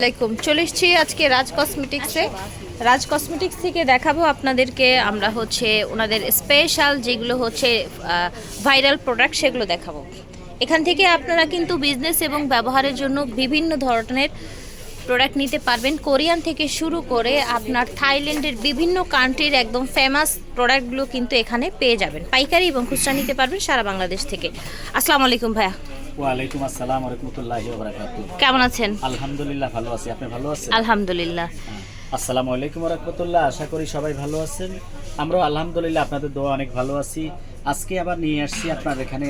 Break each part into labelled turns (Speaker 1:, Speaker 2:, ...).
Speaker 1: আলাইকুম। চলে এসেছি আজকে রাজ কসমেটিক্সে। রাজ কসমেটিক্স থেকে দেখাবো আপনাদেরকে। আমরা হচ্ছে ওনাদের স্পেশাল যেগুলো হচ্ছে ভাইরাল প্রোডাক্ট সেগুলো দেখাবো। এখান থেকে আপনারা কিন্তু বিজনেস এবং ব্যবহারের জন্য বিভিন্ন ধরনের প্রোডাক্ট নিতে পারবেন। কোরিয়ান থেকে শুরু করে আপনার থাইল্যান্ডের বিভিন্ন কান্ট্রির একদম ফেমাস প্রোডাক্টগুলো কিন্তু এখানে পেয়ে যাবেন। পাইকারি এবং খুচরা নিতে পারবেন সারা বাংলাদেশ থেকে। আসসালামু আলাইকুম ভাইয়া।
Speaker 2: ওয়ালাইকুম আসসালাম রহমতুল্লাহি ওয়া বারাকাতুহু
Speaker 1: কেমন আছেন?
Speaker 2: আলহামদুলিল্লাহ ভালো আছি। আপনি ভালো আছেন?
Speaker 1: আলহামদুলিল্লাহ।
Speaker 2: আসসালামু আলাইকুম রহমতুল্লাহ আশা করি সবাই ভালো আছেন। আমরাও আলহামদুলিল্লাহ আপনাদের দোয়া অনেক ভালো আছি। আজকে আবার নিয়ে আসছি আপনার এখানে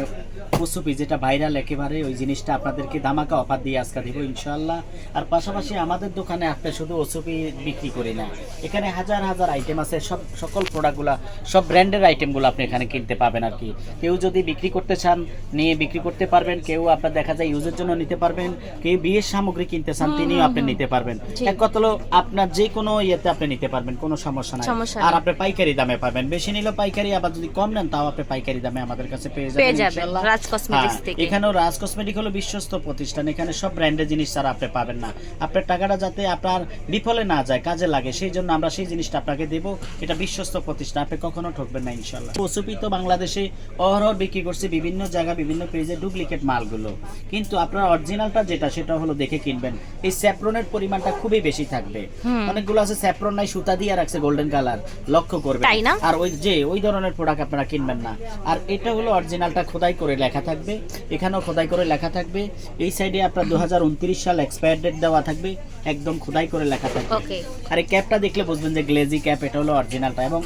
Speaker 2: কুসুপি যেটা ভাইরাল একেবারে। ওই জিনিসটা আপনাদেরকে দামাকা অফার দিয়ে আজকে দিব ইনশাআল্লাহ। আর পাশাপাশি আমাদের দোকানে আপনি শুধু ওসুপি বিক্রি করি না এখানে হাজার হাজার আইটেম আছে সব সকল প্রোডাক্টগুলো সব ব্র্যান্ডের আইটেমগুলো আপনি এখানে কিনতে পাবেন আর কি। কেউ যদি বিক্রি করতে চান নিয়ে বিক্রি করতে পারবেন কেউ আপনার দেখা যায় ইউজের জন্য নিতে পারবেন কেউ বিয়ের সামগ্রী কিনতে চান তিনিও আপনি নিতে পারবেন। এক কথা হলো আপনার যে কোনো ইয়েতে আপনি নিতে পারবেন কোনো সমস্যা নাই। আর আপনি পাইকারি দামে পাবেন বেশি নিলেও পাইকারি আবার যদি কম নেন তাও আপনি পাইকারি দামে আমাদের কাছে পেয়ে যাবেন ইনশাআল্লাহ।
Speaker 1: রাজ কসমেটিক্স
Speaker 2: হ্যাঁ,
Speaker 1: থেকে।
Speaker 2: এখানেও রাজ কসমেটিক হলো বিশ্বস্ত প্রতিষ্ঠান এখানে সব ব্র্যান্ডের জিনিস ছাড়া আপনি পাবেন না। আপনার টাকাটা যাতে আপনার বিফলে না যায় কাজে লাগে সেই জন্য আমরা সেই জিনিসটা আপনাকে দেব এটা বিশ্বস্ত প্রতিষ্ঠান আপনি কখনো ঠকবেন না ইনশাল্লাহ ওসুপি তো বাংলাদেশে অহরহ বিক্রি করছে বিভিন্ন জায়গা বিভিন্ন পেজে ডুপ্লিকেট মালগুলো। কিন্তু আপনার অরিজিনালটা যেটা সেটা হলো দেখে কিনবেন। এই স্যাপ্রনের পরিমাণটা খুবই বেশি থাকবে। অনেকগুলো আছে স্যাপ্রন নাই সুতা দিয়ে রাখছে গোল্ডেন কালার লক্ষ্য করবেন? আর ওই যে ওই ধরনের প্রোডাক্ট আপনারা কিনবেন না। আর এটা হলো অরিজিনালটা খোদাই করে লেখা থাকবে। এখানেও খোদাই করে লেখা থাকবে। এই সাইডে আপনার দু হাজার উনত্রিশ সাল এক্সপায়ার ডেট দেওয়া থাকবে। একদম খোদাই করে লেখা থাকবে। আর এই ক্যাপটা দেখলে বুঝবেন যে গ্লেজি ক্যাপ এটা হলো অরিজিনালটা এবং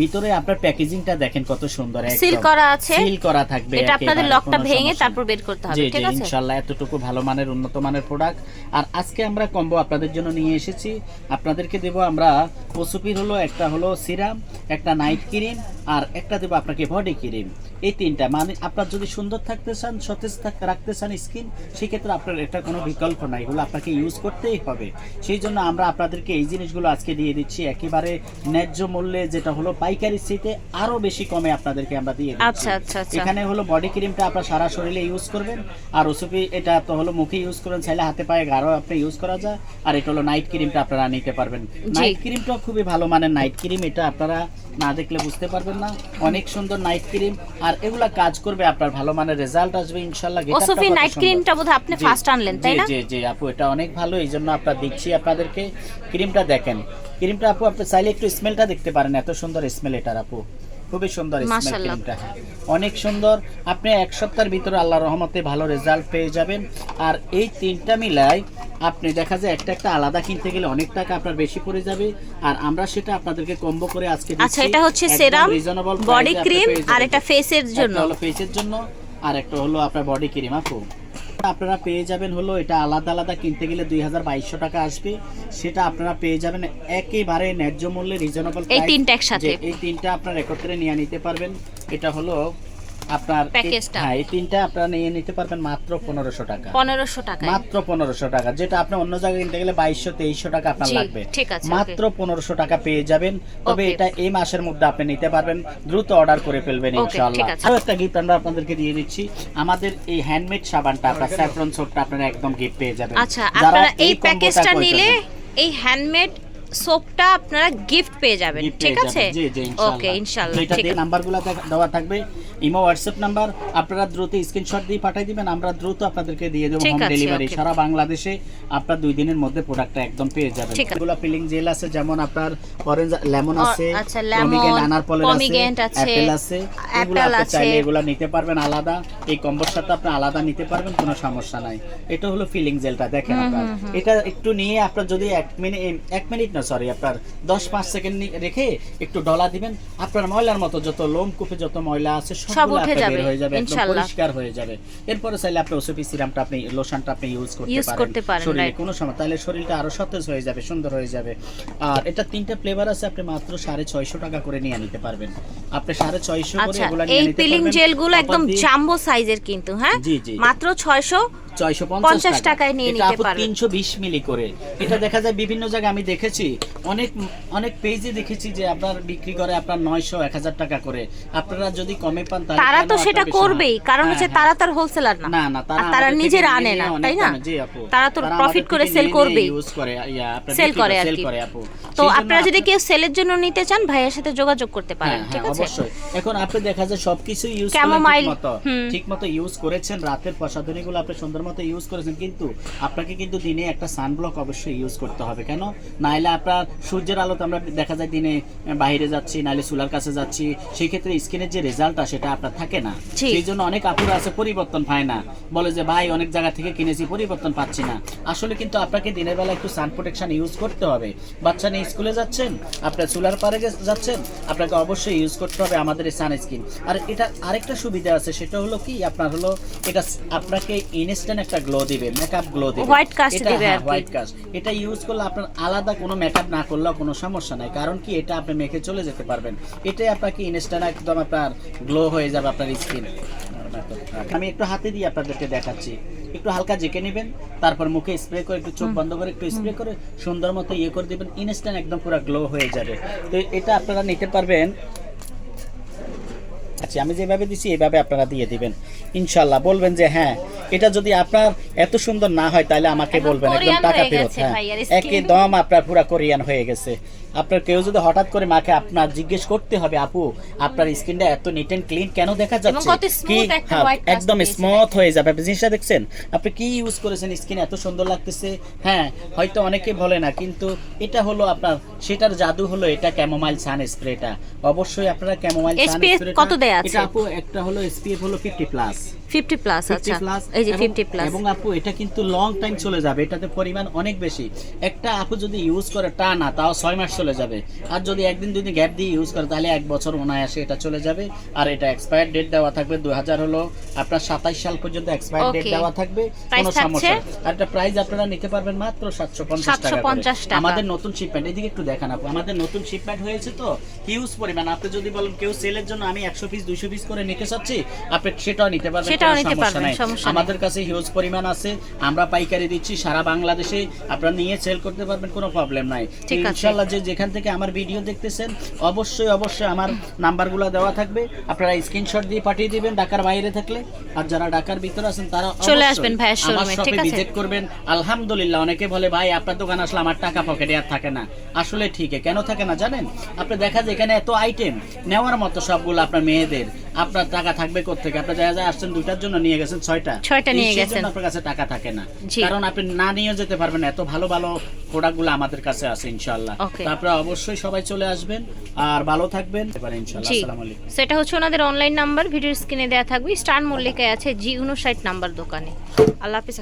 Speaker 2: ভিতরে আপনার প্যাকেজিংটা দেখেন কত সুন্দর
Speaker 1: সিল করা আছে।
Speaker 2: সিল করা থাকবে
Speaker 1: এটা আপনাদের লকটা ভেঙে তারপর বের করতে হবে ঠিক আছে?
Speaker 2: ইনশাআল্লাহ এতটুকু ভালো মানের উন্নত মানের প্রোডাক্ট আর আজকে আমরা কম্বো আপনাদের জন্য নিয়ে এসেছি। আপনাদেরকে দেব আমরা পশুপির হলো একটা হলো সিরাম একটা নাইট ক্রিম আর একটা দেব আপনাকে বডি ক্রিম এই তিনটা। মানে আপনার যদি সুন্দর থাকতে চান সতেজ রাখতে চান স্কিন সেক্ষেত্রে আপনার এটা কোনো বিকল্প নাই। এগুলো আপনাকে ইউজ করতেই হবে। সেই জন্য আমরা আপনাদেরকে এই জিনিসগুলো আজকে দিয়ে দিচ্ছি। একেবারে ন্যায্য মূল্যে যেটা হলো পাইকারি সিতে আরও বেশি কমে আপনাদেরকে আমরা দিয়ে দিচ্ছি।
Speaker 1: আচ্ছা আচ্ছা আচ্ছা।
Speaker 2: এখানে হলো বডি ক্রিমটা আপনার সারা শরীরে ইউজ করবেন। আর ওসুপি এটা তো হলো মুখে ইউজ করেন চাইলে হাতে পায়ে গাঢ় আপনি ইউজ করা যায়। আর এটা হলো নাইট ক্রিমটা আপনারা নিতে পারবেন। নাইট ক্রিমটা খুবই ভালো মানের নাইট ক্রিম এটা আপনারা না দেখলে বুঝতে পারবেন না। অনেক সুন্দর নাইট ক্রিম আর এগুলা কাজ করবে আপনার ভালো মানের রেজাল্ট আসবে ইনশাআল্লাহ
Speaker 1: ওসফি নাইট ক্রিমটা বোধহয় আপনি ফার্স্ট আনলেন তাই না?
Speaker 2: জি জি আপু এটা অনেক ভালো এই জন্য আপনার দিচ্ছি আপনাদেরকে। ক্রিমটা দেখেন ক্রিমটা আপু আপনি চাইলে একটু স্মেলটা দেখতে পারেন এত সুন্দর স্মেল এটার আপু খুবই সুন্দর স্মেল ক্রিমটা হ্যাঁ। অনেক সুন্দর আপনি এক সপ্তাহের ভিতরে আল্লাহর রহমতে ভালো রেজাল্ট পেয়ে যাবেন। আর এই তিনটা মিলাই আপনি দেখা যায় একটা একটা আলাদা কিনতে গেলে অনেক টাকা আপনার বেশি পড়ে যাবে। আর আমরা সেটা আপনাদেরকে কম্বো করে আজকে
Speaker 1: আচ্ছা এটা হচ্ছে সেরাম বডি ক্রিম আর এটা ফেসের জন্য।
Speaker 2: হলো ফেসের জন্য আর একটা হলো আপনার বডি ক্রিম আপু। আপনারা পেয়ে যাবেন হলো এটা আলাদা আলাদা কিনতে গেলে দুই হাজার বাইশশো টাকা আসবে। সেটা আপনারা পেয়ে যাবেন একেবারে ন্যায্য মূল্যে রিজনেবল
Speaker 1: এই তিনটা একসাথে।
Speaker 2: এই তিনটা আপনার একত্রে নিয়ে নিতে পারবেন। এটা হলো আপনার
Speaker 1: প্যাকেজটা।
Speaker 2: হ্যাঁ এই তিনটা আপনারা নিয়ে নিতে পারবেন মাত্র টাকা।
Speaker 1: টাকায়।
Speaker 2: মাত্র টাকা। যেটা আপনি অন্য জায়গায় কিনতে গেলে টাকা আপনার লাগবে।
Speaker 1: ঠিক আছে,
Speaker 2: মাত্র টাকা পেয়ে যাবেন। তবে এটা এই মাসের মধ্যে আপনি নিতে পারবেন। দ্রুত অর্ডার করে ফেলবেন ইনশাআল্লাহ। আরও একটা গিফট আমরা আপনাদেরকে দিয়ে দিচ্ছি। আমাদের এই হ্যান্ডমেড সাবানটা আপনার স্যাফরন সোপটা আপনারা একদম গিফট পেয়ে যাবেন।
Speaker 1: আচ্ছা আপনারা এই প্যাকেজটা নিলে এই হ্যান্ডমেড সোপটা আপনারা গিফট পেয়ে যাবেন ঠিক আছে? ওকে ইনশাআল্লাহ। ঠিক আছে।
Speaker 2: নাম্বারগুলো দেওয়া থাকবে। ইমো হোয়াটসঅ্যাপ নাম্বার আপনারা দ্রুত স্ক্রিনশট দিয়ে পাঠিয়ে দিবেন আমরা দ্রুত আপনাদেরকে দিয়ে দেবো হোম ডেলিভারি সারা বাংলাদেশে আপনার দুই দিনের মধ্যে প্রোডাক্টটা একদম পেয়ে যাবেন। এগুলো ফিলিং জেল আছে যেমন আপনার অরেঞ্জ লেমন আছে
Speaker 1: আচ্ছা, lemon,
Speaker 2: pomegranate আনারপলের আছে
Speaker 1: pomegranate আছে,
Speaker 2: অ্যাপেল আছে চাইলে এগুলো নিতে পারবেন আলাদা। এই কম্বোর সাথে আপনি আলাদা নিতে পারবেন কোনো সমস্যা নাই। এটা হলো ফিলিং জেলটা দেখেন আপনার। এটা একটু নিয়ে আপনার যদি এক মিনিট এক মিনিট না সরি আপনার দশ পাঁচ সেকেন্ড রেখে একটু ডলা দিবেন। আপনার ময়লার মতো যত লোম কূপে যত ময়লা আছে
Speaker 1: সব উঠে যাবে,
Speaker 2: হয়ে যাবে একদম পরিষ্কার হয়ে যাবে। এরপরে চাইলে আপনি ওসিপি সিরামটা আপনি লোশনটা আপনি ইউজ করতে পারেন। শরীরে কোনো সময় তাহলে শরীরটা আরও সতেজ হয়ে যাবে সুন্দর হয়ে যাবে। আর এটা তিনটা ফ্লেভার আছে আপনি মাত্র সাড়ে ছয়শো টাকা করে নিয়ে নিতে পারবেন। আপনি সাড়ে ছয়শো করে
Speaker 1: আচ্ছা
Speaker 2: এগুলা নিয়ে
Speaker 1: এই পিলিং। জেলগুলো একদম জাম্বো সাইজের কিন্তু হ্যাঁ। মাত্র ছয়শো 50 টাকায় নিয়ে নিতে পারবেন।
Speaker 2: তিনশো বিশ মিলি করে। এটা দেখা যায় বিভিন্ন জায়গায় আমি দেখেছি। অনেক অনেক পেজে দেখেছি যে আপনার বিক্রি করে আপনার নয়শো এক হাজার টাকা করে। আপনারা যদি কমে পান
Speaker 1: তারা তো সেটা করবেই। কারণ
Speaker 2: হ্যাঁ,
Speaker 1: হচ্ছে
Speaker 2: হ্যাঁ।
Speaker 1: তারা তার হোলসেলার না।
Speaker 2: না না
Speaker 1: তারা নিজেরা আনে না তাই না। তারা তো প্রফিট করে সেল করবেই। সেল করে। আর কি। তো আপনারা যদি কেউ সেলের জন্য নিতে চান ভাইয়ের সাথে যোগাযোগ করতে পারেন
Speaker 2: হ্যাঁ,
Speaker 1: ঠিক
Speaker 2: হ্যাঁ,
Speaker 1: আছে?
Speaker 2: অবশ্যই। এখন আপনি দেখা যায় সবকিছু ইউজ
Speaker 1: Chamomile,
Speaker 2: ঠিক মতো ঠিক মতো ইউজ করেছেন রাতের প্রসাধনীগুলো আপনি সুন্দর মতো ইউজ করেছেন কিন্তু আপনাকে কিন্তু দিনে একটা সানব্লক অবশ্যই ইউজ করতে হবে। কেন? নাইলে আপনার সূর্যের আলোতে আমরা দেখা যায় দিনে বাইরে যাচ্ছি নাইলে চুলার কাছে যাচ্ছি সেই ক্ষেত্রে স্কিনের যে রেজাল্টটা সেটা আপনার থাকে না। সেই জন্য অনেক আপুরা আছে পরিবর্তন পায় না। বলে যে ভাই অনেক জায়গা থেকে কিনেছি পরিবর্তন পাচ্ছি না। আসলে কিন্তু আপনাকে দিনের বেলা একটু সান প্রোটেকশন ইউজ করতে হবে। বাচ্চা নিয়ে স্কুলে যাচ্ছেন আপনার চুলার পারে যাচ্ছেন আপনাকে অবশ্যই ইউজ করতে হবে আমাদের এই সান স্কিন আর এটা আরেকটা সুবিধা আছে সেটা হলো কি? আপনার হলো এটা আপনাকে আপনাকে একটা গ্লো দিবে মেকআপ গ্লো দিবে।
Speaker 1: Cast
Speaker 2: এটা-
Speaker 1: দিবে
Speaker 2: হ্যাঁ,
Speaker 1: আর কি।
Speaker 2: white cast। এটা ইউজ করলে আপনার আলাদা কোনো মেকআপ না করলেও কোনো সমস্যা নাই। কারণ কি এটা আপনি মেখে চলে যেতে পারবেন। এটাই আপনাকে ইনস্ট্যান্ট একদম আপনার গ্লো হয়ে যাবে আপনার স্কিন আমি একটু হাতে দিয়ে আপনাদেরকে দেখাচ্ছি। একটু হালকা জেকে নেবেন তারপর মুখে স্প্রে করে একটু চোখ বন্ধ করে একটু স্প্রে করে সুন্দর মতো ইয়ে করে দিবেন ইনস্ট্যান্ট একদম পুরো গ্লো হয়ে যাবে। তো এটা আপনারা নিতে পারবেন আচ্ছা আমি যেভাবে দিছি এভাবে আপনারা দিয়ে দিবেন। ইনশাল্লাহ বলবেন যে হ্যাঁ এটা যদি আপনার এত সুন্দর না হয় তাহলে আমাকে বলবেন একদম টাকা ফেরত হ্যাঁ। একদম আপনার পুরা কোরিয়ান হয়ে গেছে। আপনার কেউ যদি হঠাৎ করে মাকে আপনার জিজ্ঞেস করতে হবে আপু আপনার স্কিনটা এত নিট এন্ড ক্লিন কেন দেখা যাচ্ছে?
Speaker 1: একটা
Speaker 2: হ্যাঁ, একদম স্মুথ হয়ে যাবে। আপনি জিনিসটা দেখছেন? আপনি কি ইউজ করেছেন? স্কিন এত সুন্দর লাগতেছে। হ্যাঁ হয়তো অনেকে বলে না কিন্তু এটা হলো আপনার সেটার জাদু হলো এটা ক্যামোমাইল সান স্প্রেটা অবশ্যই আপনারা ক্যামোমাইল সান স্প্রেটা
Speaker 1: কত দেয়া আছে?
Speaker 2: এটা আপু একটা হলো এসপিএফ হলো 50 প্লাস
Speaker 1: ফিফটি প্লাস আচ্ছা। এই যে
Speaker 2: এবং-
Speaker 1: ফিফটি প্লাস।
Speaker 2: এবং আপু এটা কিন্তু লং টাইম চলে যাবে এটাতে পরিমাণ অনেক বেশি। একটা আপু যদি ইউজ করে টা না তাও ছয় মাস চলে যাবে। আর যদি একদিন যদি গ্যাপ দিয়ে ইউজ করে তাহলে এক বছর অনায়াসে এটা চলে যাবে। আর এটা এক্সপায়ার ডেট দেওয়া থাকবে দু হাজার হলো। আপনার সাতাইশ সাল পর্যন্ত এক্সপায়ার ডেট দেওয়া থাকবে কোনো সমস্যা আর একটা প্রাইস আপনারা নিতে পারবেন মাত্র সাতশো পঞ্চাশ টাকা করে। আমাদের নতুন শিপমেন্ট এদিকে একটু দেখান আপু আমাদের নতুন শিপমেন্ট হয়েছে তো হিউজ পরিমাণ। আপনি যদি বলেন কেউ সেলের জন্য আমি একশো পিস দুইশো পিস করে নিতে চাচ্ছি আপনি সেটাও নিতে পারবেন।
Speaker 1: সেটাও নিতে পারবেন, সমস্যা
Speaker 2: আমাদের কাছে হিউজ পরিমাণ আছে আমরা পাইকারি দিচ্ছি সারা বাংলাদেশে আপনারা নিয়ে সেল করতে পারবেন কোনো প্রবলেম নাই। ইনশাআল্লাহ যে যেখান থেকে আমার ভিডিও দেখতেছেন অবশ্যই অবশ্যই আমার নাম্বারগুলো দেওয়া থাকবে। আপনারা স্ক্রিনশট দিয়ে পাঠিয়ে দিবেন ঢাকার বাইরে থাকলে। আর যারা ঢাকার ভিতরে আছেন তারা
Speaker 1: চলে আসবেন ভাইয়ের
Speaker 2: আমার
Speaker 1: showroom-এ, ঠিক আছে?
Speaker 2: ভিজিট করবেন। আলহামদুলিল্লাহ অনেকে বলে ভাই আপনার দোকান আসলে আমার টাকা পকেটে আর থাকে না। আসলে ঠিক কেন থাকে না জানেন? আপনি দেখা যায় এখানে এত আইটেম নেওয়ার মতো সবগুলো আপনার মেয়েদের। আপনার টাকা থাকবে কোথেকে আপনি যা যায় আসছেন দুইটার জন্য নিয়ে গেছেন ছয়টা।
Speaker 1: ছয়টা নিয়ে গেছেন।
Speaker 2: আপনার কাছে টাকা থাকে না। কারণ আপনি না নিয়ে যেতে পারবেন এত ভালো ভালো প্রোডাক্টগুলো আমাদের কাছে আছে ইনশাআল্লাহ. তো আপনারা অবশ্যই সবাই চলে আসবেন আর ভালো থাকবেন। এবার ইনশাআল্লাহ আসসালামু আলাইকুম।
Speaker 1: সেটা হচ্ছে ওনাদের অনলাইন নাম্বার ভিডিও স্ক্রিনে দেয়া থাকবে। স্টার মল্লিকায় আছে জি উনষাট নাম্বার দোকানে। আল্লাহ হাফিজ